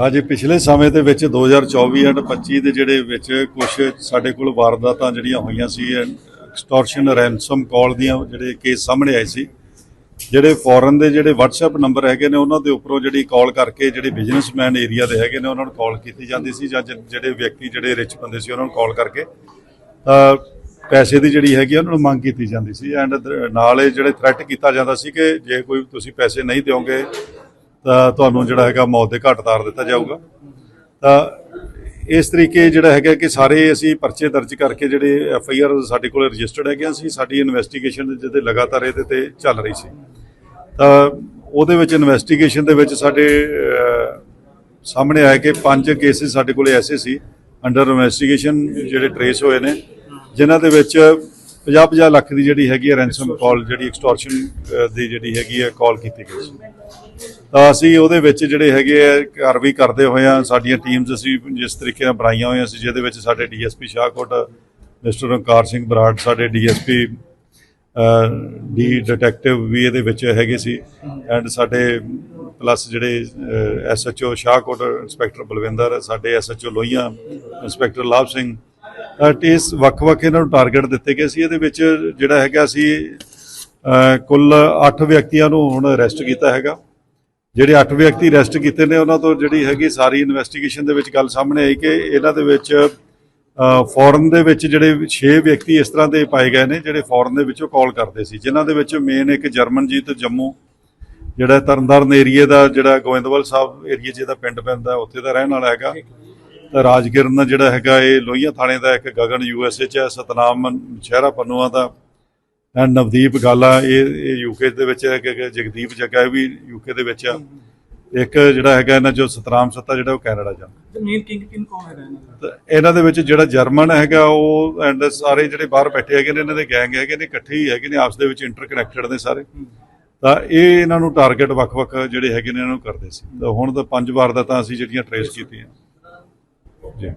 ਹਾਂਜੀ ਪਿਛਲੇ ਸਮੇਂ ਦੇ ਵਿੱਚ 2024 ਐਂਡ 25 ਦੇ ਜਿਹੜੇ ਵਿੱਚ ਕੁਝ ਸਾਡੇ ਕੋਲ ਵਾਰਦਾਤਾਂ ਜਿਹੜੀਆਂ ਹੋਈਆਂ ਸੀ ਐਕਸਟੋਰਸ਼ਨ ਰੈਂਸਮ ਕਾਲ ਦੀਆਂ ਜਿਹੜੇ ਕੇਸ ਸਾਹਮਣੇ ਆਏ ਸੀ ਜਿਹੜੇ ਫੋਰਨ ਦੇ ਜਿਹੜੇ WhatsApp ਨੰਬਰ ਹੈਗੇ ਨੇ ਉਹਨਾਂ ਦੇ ਉੱਪਰੋਂ ਜਿਹੜੀ ਕਾਲ ਕਰਕੇ ਜਿਹੜੇ ਬਿਜ਼ਨਸਮੈਨ ਏਰੀਆ ਦੇ ਹੈਗੇ ਨੇ ਉਹਨਾਂ ਨੂੰ ਕਾਲ ਕੀਤੀ ਜਾਂਦੀ ਸੀ ਜਾਂ ਜਿਹੜੇ ਵਿਅਕਤੀ ਜਿਹੜੇ ਰਿਚ ਬੰਦੇ ਸੀ ਉਹਨਾਂ ਨੂੰ ਕਾਲ ਕਰਕੇ ਤਾਂ ਪੈਸੇ ਦੀ ਜਿਹੜੀ ਹੈਗੀ ਆ, ਉਹਨਾਂ ਨੂੰ ਮੰਗ ਕੀਤੀ ਜਾਂਦੀ ਸੀ। ਐਂਡ ਨਾਲ ਇਹ ਜਿਹੜੇ ਥ੍ਰੈਟ ਕੀਤਾ ਜਾਂਦਾ ਸੀ ਕਿ ਜੇ ਕੋਈ ਤੁਸੀਂ ਪੈਸੇ ਨਹੀਂ ਦਿਓਗੇ ਤਾਂ ਤੁਹਾਨੂੰ ਜਿਹੜਾ ਹੈਗਾ ਮੌਤ ਦੇ ਘਾਟ ਉਤਾਰ ਦਿੱਤਾ ਜਾਊਗਾ। ਤਾਂ ਇਸ ਤਰੀਕੇ ਜਿਹੜਾ ਹੈਗਾ ਕਿ ਸਾਰੇ ਅਸੀਂ ਪਰਚੇ ਦਰਜ ਕਰਕੇ ਜਿਹੜੇ ਐਫ ਆਈ ਆਰ ਸਾਡੇ ਕੋਲ ਰਜਿਸਟਰਡ ਹੈਗੇ ਸੀ ਸਾਡੀ ਇਨਵੈਸਟੀਗੇਸ਼ਨ ਜਿਹਦੇ ਲਗਾਤਾਰ ਇਹਦੇ ਤੇ ਚੱਲ ਰਹੀ ਸੀ। ਤਾਂ ਉਹਦੇ ਵਿੱਚ ਇਨਵੈਸਟੀਗੇਸ਼ਨ ਦੇ ਵਿੱਚ ਸਾਡੇ ਸਾਹਮਣੇ ਆਇਆ ਕਿ ਪੰਜ ਕੇਸਿਸ ਸਾਡੇ ਕੋਲ ਐਸੇ ਸੀ, ਅੰਡਰ ਇਨਵੈਸਟੀਗੇਸ਼ਨ ਜਿਹੜੇ ਟਰੇਸ ਹੋਏ ਨੇ, ਜਿਨ੍ਹਾਂ ਦੇ ਵਿੱਚ 50-50 ਲੱਖ ਦੀ ਜਿਹੜੀ ਹੈਗੀ ਹੈ ਰੈਂਸਮ ਕਾਲ ਜਿਹੜੀ ਐਕਸਟੋਰਸ਼ਨ ਦੀ ਜਿਹੜੀ ਹੈਗੀ ਹੈ ਕਾਲ ਕੀਤੀ ਗਈ ਸੀ। ਤਾਂ ਅਸੀਂ ਉਹਦੇ ਵਿੱਚ ਜਿਹੜੇ ਹੈਗੇ ਆ, ਕਾਰਵਾਈ ਕਰਦੇ ਹੋਏ ਆ, ਸਾਡੀਆਂ ਟੀਮਸ ਅਸੀਂ ਜਿਸ ਤਰੀਕੇ ਨਾਲ ਬਣਾਈਆਂ ਹੋਈਆਂ ਸੀ, ਜਿਹਦੇ ਵਿੱਚ ਸਾਡੇ ਡੀਐਸਪੀ ਸ਼ਾਹਕੋਟ, ਮਿਸਟਰ ਓਕਾਰ ਸਿੰਘ ਬਰਾੜ, ਸਾਡੇ ਡੀਐਸਪੀ ਡੀ ਡਿਟੈਕਟਿਵ ਵੀ ਇਹਦੇ ਵਿੱਚ ਹੈਗੇ ਸੀ ਐਂਡ ਸਾਡੇ ਪਲੱਸ ਜਿਹੜੇ ਐਸਐਚਓ ਸ਼ਾਹਕੋਟ ਇੰਸਪੈਕਟਰ ਬਲਵਿੰਦਰ, ਸਾਡੇ ਐਸਐਚਓ ਲੋਹੀਆਂ ਇੰਸਪੈਕਟਰ ਲਾਭ ਸਿੰਘ ਤਾਂ ਇਸ ਵੱਖ-ਵੱਖ ਇਹਨਾਂ ਨੂੰ ਟਾਰਗੇਟ ਦਿੱਤੇ ਗਏ ਸੀ, ਇਹਦੇ ਵਿੱਚ ਜਿਹੜਾ ਹੈਗਾ ਸੀ ਕੁੱਲ 8 ਵਿਅਕਤੀਆਂ ਨੂੰ ਹੁਣ ਅਰੈਸਟ ਕੀਤਾ ਹੈਗਾ। ਜਿਹੜੇ 8 ਵਿਅਕਤੀ ਅਰੈਸਟ ਕੀਤੇ ਨੇ, ਉਹਨਾਂ ਤੋਂ ਜਿਹੜੀ ਹੈਗੀ ਸਾਰੀ ਇਨਵੈਸਟੀਗੇਸ਼ਨ ਦੇ ਵਿੱਚ ਗੱਲ ਸਾਹਮਣੇ ਆਈ ਕਿ ਇਹਨਾਂ ਦੇ ਵਿੱਚ ਫੋਰਨ ਦੇ ਵਿੱਚ ਜਿਹੜੇ 6 ਵਿਅਕਤੀ ਇਸ ਤਰ੍ਹਾਂ ਦੇ ਪਾਏ ਗਏ ਨੇ, ਜਿਹੜੇ ਫੋਰਨ ਦੇ ਵਿੱਚੋਂ ਕਾਲ ਕਰਦੇ ਸੀ। ਜਿਨ੍ਹਾਂ ਦੇ ਵਿੱਚ ਮੇਨ ਇੱਕ ਜਰਮਨਜੀਤ ਜੰਮੂ, ਜਿਹੜਾ ਤਰਨਤਾਰਨ ਏਰੀਏ ਦਾ ਜਿਹੜਾ ਗੋਇੰਦਵਾਲ ਸਾਹਿਬ ਏਰੀਏ 'ਚ ਇਹਦਾ ਪਿੰਡ ਪੈਂਦਾ, ਉੱਥੇ ਦਾ ਰਹਿਣ ਵਾਲਾ ਹੈਗਾ। ਤਾਂ ਰਾਜਗਿਰਨ ਦਾ ਜਿਹੜਾ ਹੈਗਾ, ਇਹ ਲੋਹੀਆਂ ਥਾਣੇ ਦਾ ਇੱਕ ਗਗਨ ਯੂਐਸਏ 'ਚ ਹੈ, ਸਤਨਾਮ ਸ਼ਹਿਰਾ ਪੰਨੂਆ ਦਾ। ਨਵਦੀਪ ਗਾਲਾ ਇਹ ਇਹ ਯੂਕੇ ਦੇ ਵਿੱਚ ਹੈ ਜਗਦੀਪ ਜੱਗਾ ਵੀ ਯੂਕੇ ਦੇ ਵਿੱਚ ਆ। ਇੱਕ ਜਿਹੜਾ ਹੈਗਾ ਇਹਨਾਂ ਜੋ ਸਤਨਾਮ ਸੱਤਾ ਜਿਹੜਾ ਉਹ ਕੈਨੇਡਾ ਜਾਂਦਾ ਮੇਨ ਕਿੰਗ ਕਿੰਗ ਕੌਣ ਹੈਗਾ ਇਹਨਾਂ ਇਹਨਾਂ ਦੇ ਵਿੱਚ ਜਿਹੜਾ ਜਰਮਨ ਹੈਗਾ ਉਹ ਐਂਡ ਸਾਰੇ ਜਿਹੜੇ ਬਾਹਰ ਬੈਠੇ ਹੈਗੇ ਨੇ ਇਹਨਾਂ ਦੇ ਗੈਂਗ ਹੈਗੇ ਨੇ ਇਕੱਠੇ ਹੀ ਹੈਗੇ ਨੇ ਆਪਸ ਦੇ ਵਿੱਚ ਇੰਟਰਕਨੈਕਟਡ ਨੇ ਸਾਰੇ। ਤਾਂ ਇਹ ਇਹਨਾਂ ਨੂੰ ਟਾਰਗੇਟ ਵੱਖ-ਵੱਖ ਜਿਹੜੇ ਹੈਗੇ ਨੇ ਇਹਨਾਂ ਨੂੰ ਕਰਦੇ ਸੀ। ਤਾਂ ਹੁਣ ਤਾਂ ਪੰਜ ਵਾਰ ਦਾ ਤਾਂ ਅਸੀਂ ਜਿਹੜੀਆਂ ਟਰੇਸ ਕੀਤੀਆਂ। ਜੀ।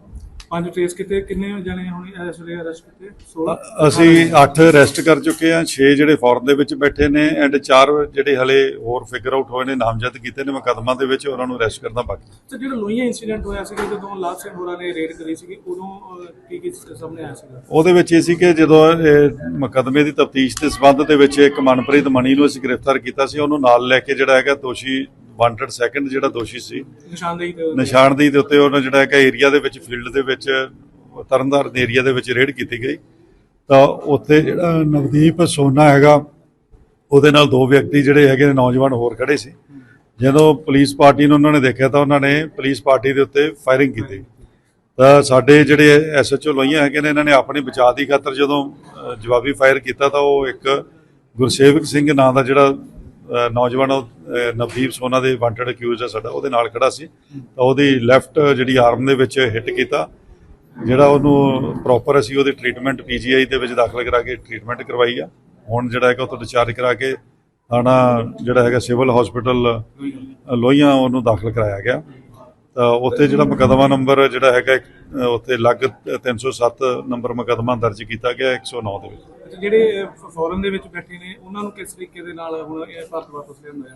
ਪੰਜ ਟ੍ਰੇਸ ਕੀਤੇ ਕਿੰਨੇ ਜਣੇ ਹੁਣ ਇਸ ਵੇਲੇ ਅਰੈਸਟ ਕੀਤੇ? 16 ਅਸੀਂ 8 ਅਰੈਸਟ ਕਰ ਚੁੱਕੇ ਹਾਂ 6 ਜਿਹੜੇ ਫੌਰਨ ਦੇ ਵਿੱਚ ਬੈਠੇ ਨੇ ਐਂਡ 4 ਜਿਹੜੇ ਹਲੇ ਹੋਰ ਫਿਗਰ ਆਊਟ ਹੋਏ ਨੇ ਨਾਮਜ਼ਦ ਕੀਤੇ ਨੇ ਮੁਕੱਦਮਾ ਦੇ ਵਿੱਚ ਉਹਨਾਂ ਨੂੰ ਅਰੈਸਟ ਕਰਨਾ ਬਾਕੀ ਤੇ ਜਿਹੜਾ ਲੋਹੀਆਂ ਇਨਸੀਡੈਂਟ ਹੋਇਆ ਸੀ ਜਦੋਂ ਲਾਭ ਸਿੰਘ ਹੋਰਾਂ ਨੇ ਰੇਡ ਕਰੀ ਸੀ ਉਦੋਂ ਕੀ ਕੀ ਸਾਹਮਣੇ ਆਇਆ ਸੀਗਾ? ਉਹਦੇ ਵਿੱਚ ਇਹ ਸੀ ਕਿ ਜਦੋਂ ਮੁਕੱਦਮੇ ਦੀ ਤਫਤੀਸ਼ ਦੇ ਸਬੰਧ ਦੇ ਵਿੱਚ ਇੱਕ ਮਨਪ੍ਰੀਤ ਮਣੀ ਨੂੰ ਅਸੀਂ ਗ੍ਰਿਫਤਾਰ ਕੀਤਾ ਸੀ ਉਹਨੂੰ ਨਾਲ ਲੈ ਕੇ ਜਿਹੜਾ ਹੈਗਾ ਦੋਸ਼ੀ ਵਾਂਟਡ ਸੈਕੰਡ ਜਿਹੜਾ ਦੋਸ਼ੀ ਸੀ। ਨਿਸ਼ਾਨਦੇਹੀ ਤੇ ਨਿਸ਼ਾਨਦੇਹੀ ਦੇ ਉੱਤੇ ਉਹਨਾਂ ਜਿਹੜਾ ਹੈਗਾ ਏਰੀਆ ਦੇ ਵਿੱਚ ਫੀਲਡ ਦੇ ਵਿੱਚ ਤਰਨਤਾਰਨ ਏਰੀਆ ਦੇ ਵਿੱਚ ਰੇਡ ਕੀਤੀ ਗਈ। ਤਾਂ ਉੱਥੇ ਜਿਹੜਾ ਨਵਦੀਪ ਸੋਨਾ ਹੈਗਾ ਉਹਦੇ ਨਾਲ ਦੋ ਵਿਅਕਤੀ ਜਿਹੜੇ ਹੈਗੇ ਨੇ ਨੌਜਵਾਨ ਹੋਰ ਖੜੇ ਸੀ। ਜਦੋਂ ਪੁਲਿਸ ਪਾਰਟੀ ਨੂੰ ਉਹਨਾਂ ਨੇ ਦੇਖਿਆ ਤਾਂ ਉਹਨਾਂ ਨੇ ਪੁਲਿਸ ਪਾਰਟੀ ਦੇ ਉੱਤੇ ਫਾਇਰਿੰਗ ਕੀਤੀ। ਤਾਂ ਸਾਡੇ ਜਿਹੜੇ ਐਸਐਚਓ ਲੋਹੀਆਂ ਹੈਗੇ ਨੇ ਇਹਨਾਂ ਨੇ ਆਪਣੇ ਬਚਾਅ ਦੀ ਖਾਤਰ ਜਦੋਂ ਜਵਾਬੀ ਫਾਇਰ ਕੀਤਾ ਤਾਂ ਉਹ ਇੱਕ ਗੁਰਸੇਵਕ ਸਿੰਘ ਨਾਂ ਦਾ ਜਿਹੜਾ ਨੌਜਵਾਨ ਉਹ, ਨਵਦੀਪ ਸੋਨਾ ਦੇ ਵਾਂਟਡ ਅਕਿਊਜ਼ ਹੈ ਸਾਡਾ ਉਹਦੇ ਨਾਲ ਖੜਾ ਸੀ। ਤਾਂ ਉਹਦੀ ਲੈਫਟ ਜਿਹੜੀ ਆਰਮ ਦੇ ਵਿੱਚ ਹਿੱਟ ਕੀਤਾ ਜਿਹੜਾ ਉਹਨੂੰ ਪ੍ਰੋਪਰ ਅਸੀਂ ਉਹਦੀ ਟ੍ਰੀਟਮੈਂਟ ਪੀਜੀਆਈ ਦੇ ਵਿੱਚ ਦਾਖਲ ਕਰਾ ਕੇ ਟ੍ਰੀਟਮੈਂਟ ਕਰਵਾਈ ਆ। ਹੁਣ ਜਿਹੜਾ ਹੈਗਾ ਉਹ ਡਿਸਚਾਰਜ ਕਰਾ ਕੇ ਥਾਣਾ ਜਿਹੜਾ ਹੈਗਾ ਸਿਵਲ ਹਸਪੀਟਲ ਲੋਹੀਆਂ ਉਹਨੂੰ ਦਾਖਲ ਕਰਾਇਆ ਗਿਆ। ਤਾਂ ਉੱਥੇ ਜਿਹੜਾ ਮੁਕੱਦਮਾ ਨੰਬਰ ਜਿਹੜਾ ਹੈਗਾ ਇੱਕ, ਅ, ਉੱਥੇ ਲੱਗ 307 ਨੰਬਰ ਮੁਕੱਦਮਾ ਦਰਜ ਕੀਤਾ ਗਿਆ 109 ਦੇ ਵਿੱਚ। ਤੇ ਜਿਹੜੇ ਫੋਰਨ ਦੇ ਵਿੱਚ ਬੈਠੇ ਨੇ, ਉਹਨਾਂ ਨੂੰ ਕਿਸ ਤਰੀਕੇ ਦੇ ਨਾਲ ਹੁਣ ਇਹ ਭਾਰਤ ਵਾਪਸ ਲਿਆਂਦਾ ਹੈ?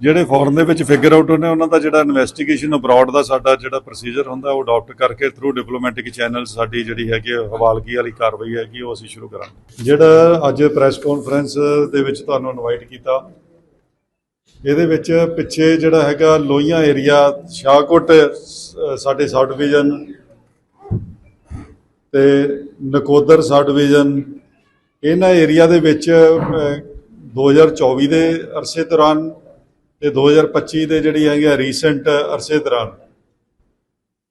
ਜਿਹੜੇ ਫੋਰਨ ਦੇ ਵਿੱਚ ਫਿਗਰ ਆਊਟ ਨੇ, ਉਹਨਾਂ ਦਾ ਜਿਹੜਾ ਇਨਵੈਸਟੀਗੇਸ਼ਨ ਅਬਰਾਡ ਦਾ ਸਾਡਾ ਜਿਹੜਾ ਪ੍ਰੋਸੀਜਰ ਹੁੰਦਾ, ਉਹ ਅਡਾਪਟ ਕਰਕੇ ਥਰੂ ਡਿਪਲੋਮੈਟਿਕ ਚੈਨਲ ਸਾਡੀ ਜਿਹੜੀ ਹੈਗੀ ਹਵਾਲਗੀ ਵਾਲੀ ਕਾਰਵਾਈ ਹੈਗੀ, ਉਹ ਅਸੀਂ ਸ਼ੁਰੂ ਕਰਾਂਗੇ। ਜਿਹੜਾ ਅੱਜ ਪ੍ਰੈਸ ਕਾਨਫਰੰਸ ਦੇ ਵਿੱਚ ਤੁਹਾਨੂੰ ਇਨਵਾਈਟ ਕੀਤਾ, ਇਹਦੇ ਵਿੱਚ ਪਿੱਛੇ ਜਿਹੜਾ ਹੈਗਾ ਲੋਹੀਆਂ ਏਰੀਆ ਸ਼ਾਹਕੋਟ ਸਾਡੇ ਸਬ ਡਿਵੀਜ਼ਨ ਤੇ ਨਕੋਦਰ ਸਬ ਡਿਵੀਜ਼ਨ ਇਹਨਾਂ ਏਰੀਆ ਦੇ ਵਿੱਚ ਅਹ, 2024 ਦੇ ਅਰਸੇ ਦੌਰਾਨ ਤੇ 2025 ਦੇ ਜਿਹੜੀ ਹੈਗੀ ਰੀਸੈਂਟ ਅਰਸੇ ਦੌਰਾਨ।